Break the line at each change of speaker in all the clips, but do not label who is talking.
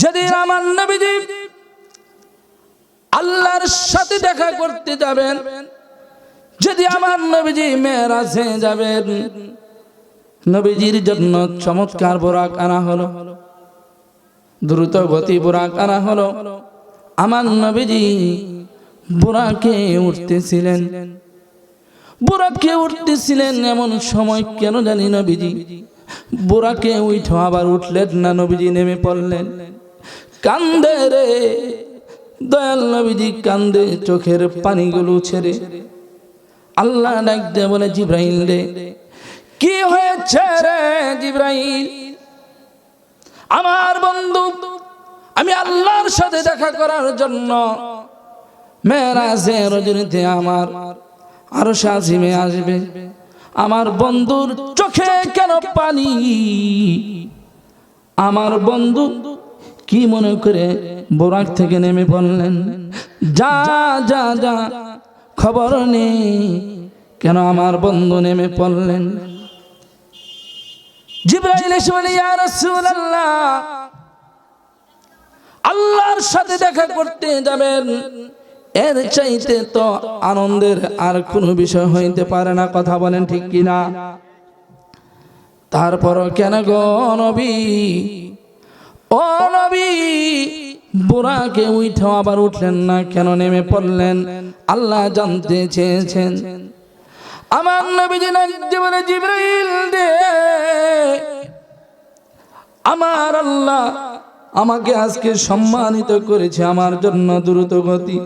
যেদিন আমার নবীজি আল্লাহর সাথে দেখা করতে যাবেন, যদি আমার নবীজি মেয়েরাজে যাবেন, নবীজির জন্য চমৎকার বোরাক আনা হলো, দ্রুত গতি বোরাক আনা হলো, আমার নবীজি বোরাকে উঠতেছিলেন। বোরাকে উঠতেছিলেন এমন সময় কেন জানি নবীজি বোরাকে উঠো আবার উঠলেন না, নবীজি নেমে পড়লেন। কান্দে রে। দয়াল নবীজি কান্দে, চোখের পানিগুলো ছেড়ে। আল্লাহ ডাক দিয়ে বলে, জিব্রাইল রে, কি হয়েছে রে জিব্রাইল? আমার বন্ধু, আমি আল্লাহর সাথে দেখা করার জন্য মেয়েরাজে রজনীতে আমার আরও সাজিমে আসবে। আমার বন্ধুর চোখে কেন পানি? আমার বন্ধু কি মনে করে বোরাক থেকে নেমে পড়লেন? যা যা যা, খবর নেই। কেন আমার বন্ধু নেমে পড়লেন? আল্লাহর সাথে দেখা করতে যাবেন। এর চাইতে তো আনন্দের আর কোনো বিষয় হইতে পারে না। কথা বলেন ঠিক কিনা? তারপরও কেন গো ও নবী, বুড়াকে উঠে আবার উঠলেন না, কেন নেমে পড়লেন? আল্লাহ জানতে চেয়েছেন। আমার নবীজি নাকি বলে জিব্রাইল দে, আমার আল্লাহ আমাকে আজকে সম্মানিত করেছে, আমার জন্য দ্রুত গতি।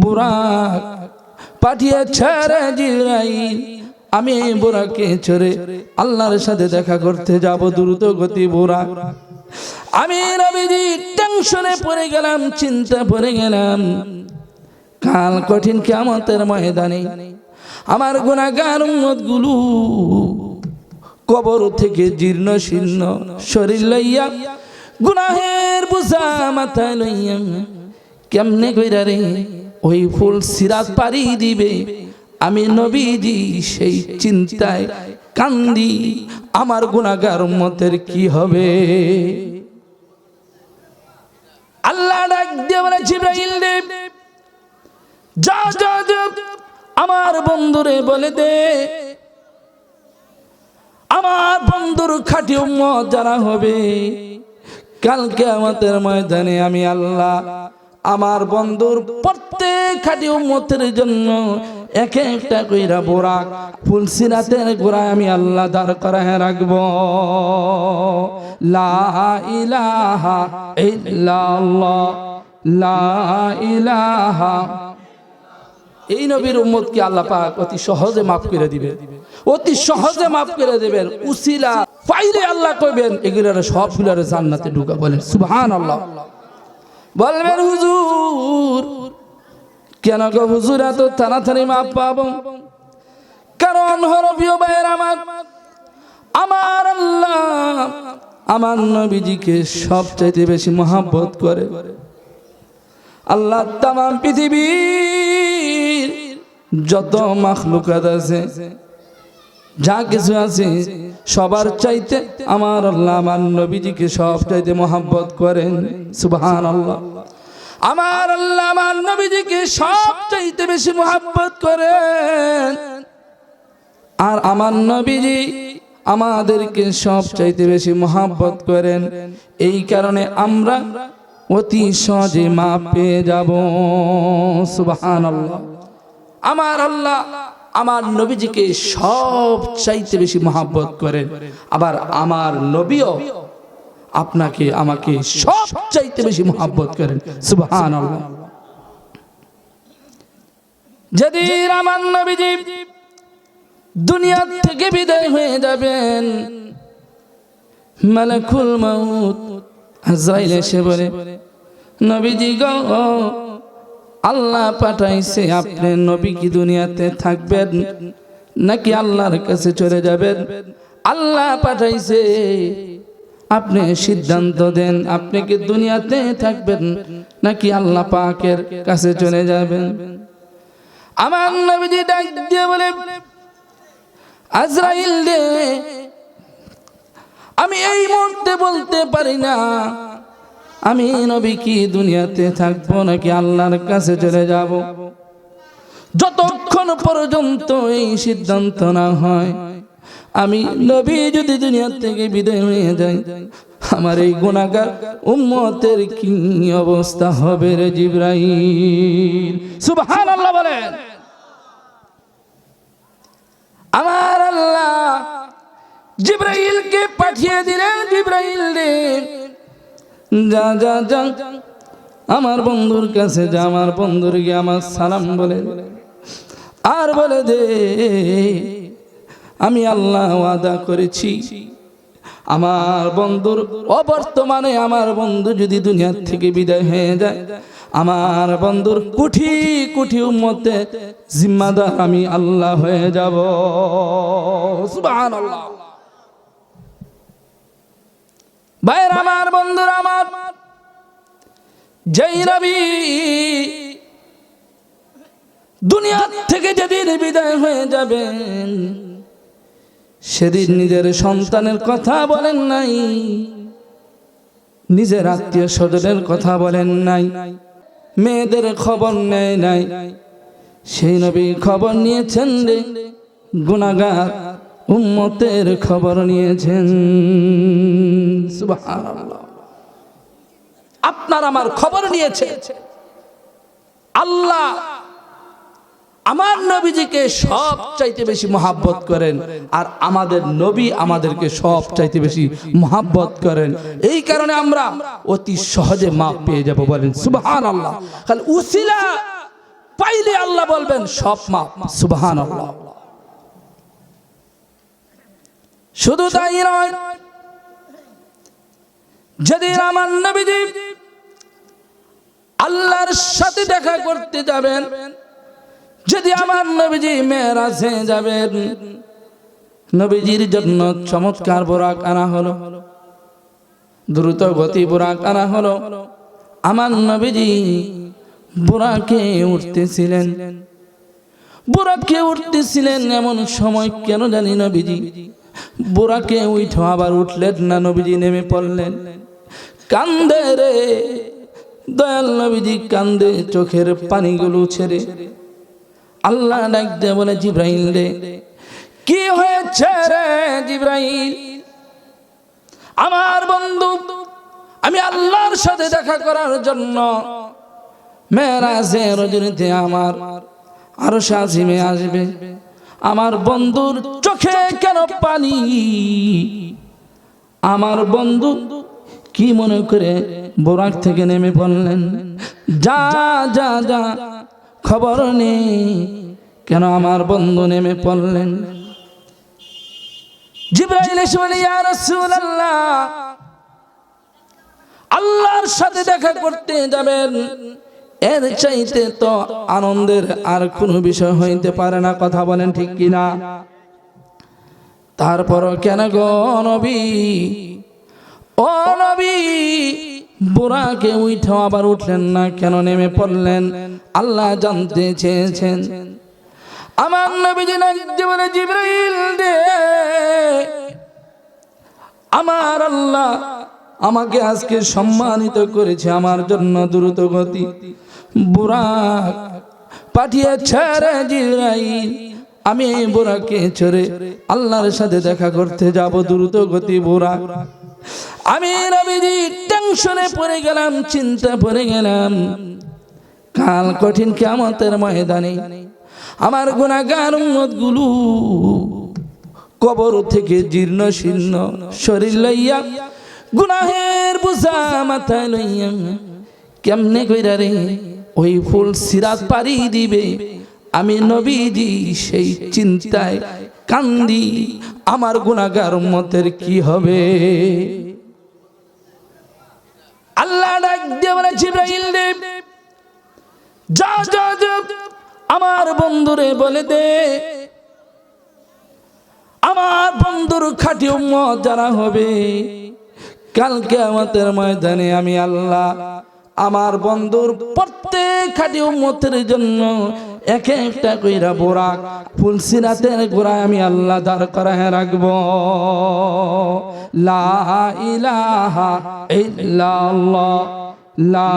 বুড়াক পাঠিয়েছে রে জিব্রাইল, আমি বুড়াকে ছেড়ে আল্লাহর সাথে দেখা করতে যাব, দ্রুত গতি বুড়া। আমি রবিজি টেনশনে পড়ে গেলাম, চিন্তা পড়ে গেলাম। কাল কঠিন কেমতের ময়দানে আমার গুণাগারগুলো কবর থেকে জীর্ণ শীর্ণ শরীর লইয়া গুনাহের বুঝা মাথায় লইয়া কেমনে কইরা রে, ওই ফুল সিরাত পারি দিবে। আমি নবীজি সেই চিন্তায় কান্দি, আমার গুণাগার মতের কি হবে? আল্লাহ ডাক দিয়ে বলে, জিব্রাইল রে যা যা আমার বন্ধুরে বলে দে। আমার বন্ধুর খাটি উম্মত যারা হবে কালকে আমাদের ময়দানে আমি আল্লাহ আমার বন্ধুর প্রত্যেক খাটি উম্মতের জন্য এক একটা কইরা বোরাক ফুলসিরাতের গোড়ায় আমি আল্লাহ দাঁড় করায় রাখব। লা ইলাহা লা ইলাহা। এই নবীর উম্মতকে আল্লাহ পাক অতি সহজে মাফ করে দিবে অতি সহজে মাফ করে দেবেন। উসিলা পাইলে আল্লাহ কইবেন, এগুলোর সবগুলোর জান্নাতে ঢুকা বলেন সুবহান আল্লাহ বলবেন হুজুর কেন গো হুজুর, এত তাড়াতাড়ি মাপ পাবো? কারণ হলো প্রিয় ভাইয়ের আমার আমার আল্লাহ আমার নবীজিকে সবচাইতে বেশি মহাব্বত করে। আল্লাহ তাম পৃথিবীর যত মাখলুকাত আছে, যা কিছু আছে, সবার চাইতে আমার আল্লাহ আমার নবীজিকে সব চাইতে মহাব্বত করেন। সুবহান আল্লাহ আমার আল্লাহ আমার নবীজিকে সব চাইতে বেশি মহাব্বত করেন। আর আমার নবীজি আমাদেরকে সব চাইতে বেশি মহাব্বত করেন। এই কারণে আমরা অতি সহজে মা পেয়ে যাব। সুবহান আল্লাহ আমার আল্লাহ আমার নবীজিকে সব চাইতে বেশি মহাব্বত করেন। আবার আমার নবীও আপনাকে, আমাকে সব চাইতে বেশি মহাব্বত করেন। সুবহান যেদিন আমার নবীজি দুনিয়া থেকে বিদায় হয়ে যাবেন, মালাকুল মাউত আজরাইল এসে বলে, নবীজি গো, আল্লাহ পাঠাইছে, আপনি নবী কি দুনিয়াতে থাকবেন নাকি আল্লাহর কাছে চলে যাবেন? আল্লাহ পাঠাইছে আপনি সিদ্ধান্ত দেন, আপনি কি দুনিয়াতে থাকবেন নাকি আল্লাহ পাকের কাছে চলে যাবেন? আমার নবীজি ডাক দিয়ে বলে, আজরাইল দে আমি এই মুহূর্তে বলতে পারি না, আমি নবী কি দুনিয়াতে থাকব নাকি আল্লাহর কাছে চলে যাব? যতক্ষণ পর্যন্ত এই সিদ্ধান্ত না হয় আমি নবী যদি দুনিয়া থেকে বিদায় হয়ে যাই, আমার এই গুণাগার উম্মতের কি অবস্থা হবে রে জিব্রাইল? সুবহানাল্লাহ বলেন। আমার আল্লাহ জিব্রাইলকে পাঠিয়ে দিলেন, জিব্রাইল রে। যা যা যা। আমার বন্ধুর কাছে যা, আমার বন্ধুর গিয়ে আমার সালাম বলে। আর বলে দে আমি আল্লাহ ওয়াদা করেছি। আমার বন্ধুর অবর্তমানে আমার বন্ধু যদি দুনিয়ার থেকে বিদায় হয়ে যায়, আমার বন্ধুর কুঠি কুঠি উম্মতে জিম্মাদার আমি আল্লাহ হয়ে যাব। ভাইয়ের, আমার বন্ধুর, আমার যেই রবি দুনিয়ার থেকে যেদিন বিদায় হয়ে যাবেন সেদিন নিজের সন্তানের কথা বলেন নাই, নিজের আত্মীয় স্বজনের কথা বলেন নাই, মেয়েদের খবর নেয় নাই। সেই নবী খবর নিয়েছেন রে গুনাগার উম্মতের খবর নিয়েছেন। আপনার আমার খবর নিয়েছে। আল্লাহ আমার নবীজিকে সব চাইতে বেশি মহাব্বত করেন আর আমাদের নবী আমাদেরকে সব চাইতে বেশি মহাব্বত করেন। এই কারণে আমরা অতি সহজে মাপ পেয়ে যাব বলেন সুবহান আল্লাহ খালি উসিলা পাইলে আল্লাহ বলবেন, সব মাপ সুবহান আল্লাহ শুধু তাই নয় যেদিন আমার নবীজি আল্লাহর সাথে দেখা করতে যাবেন যদি আমার নবীজি মেয়েরাজে যাবেন, নবীজির জন্য চমৎকার বোরাক আনা হলো, দ্রুত গতি বোরাক আনা হলো। আমার নবীজি বোরাকে উঠতেছিলেন। বোরাকে উঠতেছিলেন এমন সময় কেন জানি নবীজি, বোরাকে উঠো, আবার উঠলেন না, নবীজি নেমে পড়লেন। কান্দে রে, দয়াল নবীজি কান্দে চোখের পানিগুলো ছেড়ে আল্লাহ ডাক দিয়ে বলে, জিব্রাইল রে, কি হয়েছে রে জিব্রাইল? আমার বন্ধু, আমি আল্লাহর সাথে দেখা করার জন্য মেরাজে রজনীতে আমার আরও সাজিমে আসবে। আমার বন্ধুর চোখে কেন পানি? আমার বন্ধু কি মনে করে বোরাক থেকে নেমে পড়লেন? যা যা যা খবর নেই। কেন আমার বন্ধু নেমে পড়লেন? আল্লাহর সাথে দেখা করতে যাবেন। এর চাইতে তো আনন্দের আর কোনো বিষয় হইতে পারে না, কথা বলেন ঠিক কিনা? তারপর, কেন গো নবী? ও নবী, বুড়াকে উঠে আবার উঠলেন না, কেন নেমে পড়লেন? আল্লাহ জানতে চেয়েছেন। আমার নবীজি বলে জিব্রাইল দে। আমার আল্লাহ আমাকে আজকে সম্মানিত করেছে, আমার জন্য দ্রুত গতি। বুড়াক পাঠিয়েছে জিব্রাইল। আমি এই বুড়াকে চড়ে আল্লাহর সাথে দেখা করতে যাব দ্রুত গতি বুড়াক আমি রবিজি টেনশনে পড়ে গেলাম চিন্তা পড়ে গেলাম। কাল কঠিন কেমতের ময়দানে আমার গুণাগারগুলো কবর থেকে জীর্ণ শীর্ণ শরীর লইয়া গুনাহের বুঝা মাথায় লইয়া কেমনে কইরা রে, ওই ফুল সিরাত পারি দিবে। আমি নবীজি সেই চিন্তায় কান্দি, আমার গুণাগার মতের কি হবে? আল্লাহ ডাক দিয়ে বলে, জিব্রাইল রে যা যা আমার বন্ধুরে বলে দে। আমার বন্ধুর খাটি উম্মত যারা হবে, কালকে আমাদের ময়দানে আমি আল্লাহ আমার বন্ধুর প্রত্যেক খাটি উম্মতের জন্য এক একটা কইরা বোরাক, ফুলসিরাতের গোড়ায় আমি আল্লাহ দাঁড় করায় রাখব। লা ইলাহা ইল্লাল্লাহ, লা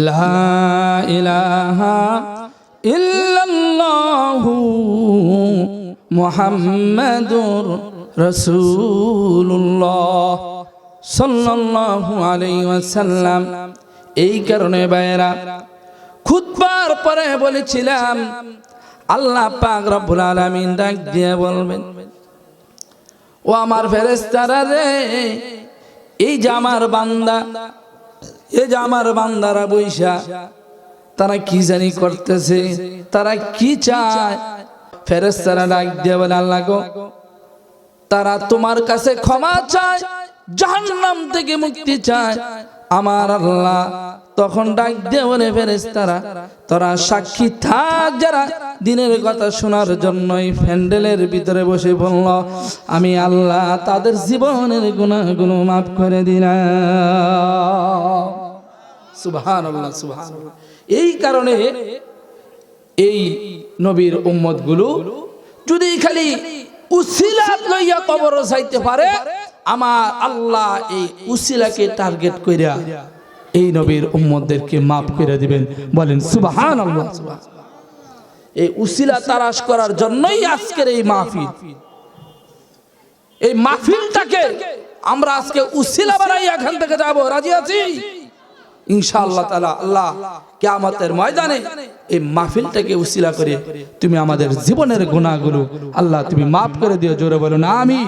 لا إله إلا الله محمد رسول الله صلى الله عليه وسلم এই কারণে বাইরা খুতবার পরে বলেছিলাম আল্লাহ পাক রব্বুল আলামিন ডাক দিয়ে বলবেন ও আমার ফেরেস্তারা রে এই যে আমার বান্দা এই যে আমার বান্দারা বৈশা, তারা কি জানি করতেছে? তারা কি চায়? ফেরেস্তারা ডাক দিয়ে বলে, আল্লাহ গো, তারা তোমার কাছে ক্ষমা চায়, জাহান্নাম থেকে মুক্তি চায়। আমার আল্লাহ তখন ডাক দিয়ে বলে ফেরেস্তারা তোরা সাক্ষী থাক যারা দিনের কথা শোনার জন্যই প্যান্ডেলের ভিতরে বসে বলল আমি আল্লাহ তাদের জীবনের গুণাগুলো মাফ করে দিলাম। সুবহান এই কারণে এই নবীর উম্মতগুলো যদি খালি উসিলাত লইয়া কবর চাইতে পারে, আমার আল্লাহ এই উসিলাকে টার্গেট কইরা এই নবীর উম্মতদেরকে মাফ করে দিবেন। বলেন সুবহান আল্লাহ এই উসিলা তারাশ করার জন্যই আজকের এই মাহফিল। এই মাহফিলটাকে আমরা আজকে উসিলা বানাই এখান থেকে যাব। রাজি আছি? ইনশাআল্লাহ তাআলা, আল্লাহ কিয়ামতের ময়দানে এই মাহফিলটাকে উসিলা করে তুমি আমাদের জীবনের গুনাহগুলো আল্লাহ তুমি মাফ করে দিও। জোরে বলো না আমিন।